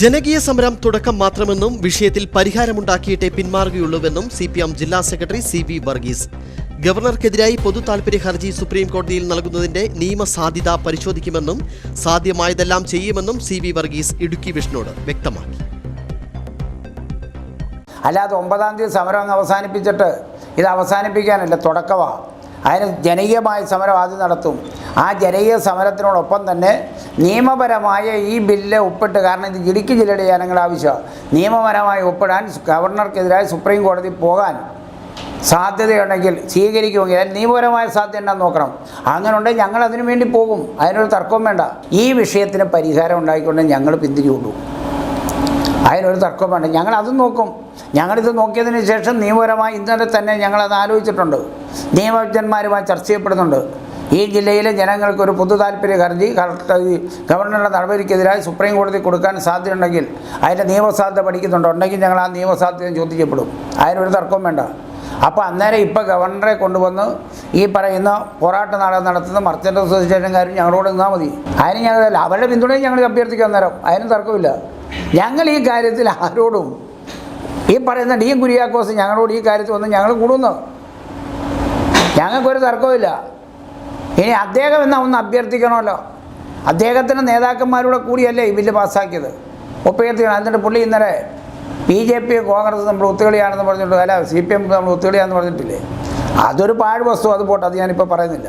ജനകീയ സമരം തുടക്കം മാത്രമെന്നും വിഷയത്തിൽ പരിഹാരമുണ്ടാക്കിയിട്ടേ പിന്മാറുകയുള്ളൂവെന്നും സി പി എം ജില്ലാ സെക്രട്ടറി സി വി വർഗീസ്. ഗവർണർക്കെതിരായി പൊതു താൽപര്യ ഹർജി സുപ്രീം കോടതിയിൽ നൽകുന്നതിന്റെ നിയമസാധ്യത പരിശോധിക്കുമെന്നും സാധ്യമായതെല്ലാം ചെയ്യുമെന്നും സി വി വർഗീസ് ഇടുക്കി വിഷ്ണുവോട് വ്യക്തമാക്കി. അല്ലാതെ ഒമ്പതാം തീയതി സമരം അവസാനിപ്പിച്ചിട്ട് ഇത് അവസാനിപ്പിക്കാനല്ല തുടക്കമാണ് അതിന് ജനകീയമായ സമരം ആദ്യം നടത്തും. ആ ജനകീയ സമരത്തിനോടൊപ്പം തന്നെ നിയമപരമായ ഈ ബില്ല് ഒപ്പിട്ട് കാരണം ഇത് ഇടുക്കി ജില്ലയുടെ ജനങ്ങളുടെ ആവശ്യമാണ്. നിയമപരമായി ഒപ്പിടാൻ ഗവർണർക്കെതിരായി സുപ്രീം കോടതി പോകാൻ സാധ്യതയുണ്ടെങ്കിൽ സ്വീകരിക്കുമെങ്കിൽ അതിന് നിയമപരമായ സാധ്യത എന്താണെന്ന് നോക്കണം. അങ്ങനെ ഉണ്ടെങ്കിൽ ഞങ്ങൾ അതിനു വേണ്ടി പോകും. അതിനൊരു തർക്കവും വേണ്ട. ഈ വിഷയത്തിന് പരിഹാരം ഉണ്ടായിക്കൊണ്ട് ഞങ്ങൾ പിന്തിരിയുള്ളൂ അതിനൊരു തർക്കം വേണ്ട ഞങ്ങൾ അതും നോക്കും. ഞങ്ങളിത് നോക്കിയതിന് ശേഷം നിയമപരമായി ഇന്നലെ തന്നെ ഞങ്ങളത് ആലോചിച്ചിട്ടുണ്ട്. നിയമജ്ഞന്മാരുമായി ചർച്ച ചെയ്യപ്പെടുന്നുണ്ട്. ഈ ജില്ലയിലെ ജനങ്ങൾക്ക് ഒരു പൊതു താല്പര്യ ഹർജി ഗവർണറുടെ നടപടിക്കെതിരായി സുപ്രീം കോടതി കൊടുക്കാൻ സാധ്യതയുണ്ടെങ്കിൽ അതിന്റെ നിയമസാധ്യത പഠിക്കുന്നുണ്ട്. ഉണ്ടെങ്കിൽ ഞങ്ങൾ ആ നിയമസാധ്യത ചോദിക്കപ്പെടും അതിനൊരു തർക്കവും വേണ്ട. അപ്പോൾ അന്നേരം ഇപ്പോൾ ഗവർണറെ കൊണ്ടുവന്ന് ഈ പറയുന്ന പോരാട്ട നാടകം നടത്തുന്ന മർച്ചന്റ് അസോസിയേഷൻകാരും ഞങ്ങളോട് നിന്നാൽ മതി. അതിന് ഞങ്ങൾ അവരുടെ പിന്തുണയും ഞങ്ങൾ അഭ്യർത്ഥിക്കും അന്നേരം. അതിനും തർക്കമില്ല ഞങ്ങൾ ഈ കാര്യത്തിൽ ആരോടും ഈ പറയുന്ന ഡി കുര്യാക്കോസ് ഞങ്ങളോട് ഈ കാര്യത്തിൽ വന്ന് ഞങ്ങൾ കൂടുന്നു. ഞങ്ങൾക്കൊരു തർക്കമില്ല ഇനി അദ്ദേഹം എന്നാ ഒന്ന് അഭ്യർത്ഥിക്കണമല്ലോ? അദ്ദേഹത്തിന്റെ നേതാക്കന്മാരുടെ കൂടിയല്ലേ ഈ ബില്ല് പാസ്സാക്കിയത്? ഒപ്പയത്തിയാണ് എന്നിട്ട് പുള്ളി ഇന്നലെ ബി ജെ പി കോൺഗ്രസ് നമ്മൾ ഒത്തുകളിയാണെന്ന് പറഞ്ഞിട്ടുണ്ട് അല്ല സി പി എം നമ്മൾ ഒത്തുകളിയാണെന്ന് പറഞ്ഞിട്ടില്ലേ? അതൊരു പാഴ് വസ്തു അത് പോട്ടെ അത് ഞാനിപ്പോൾ പറയുന്നില്ല.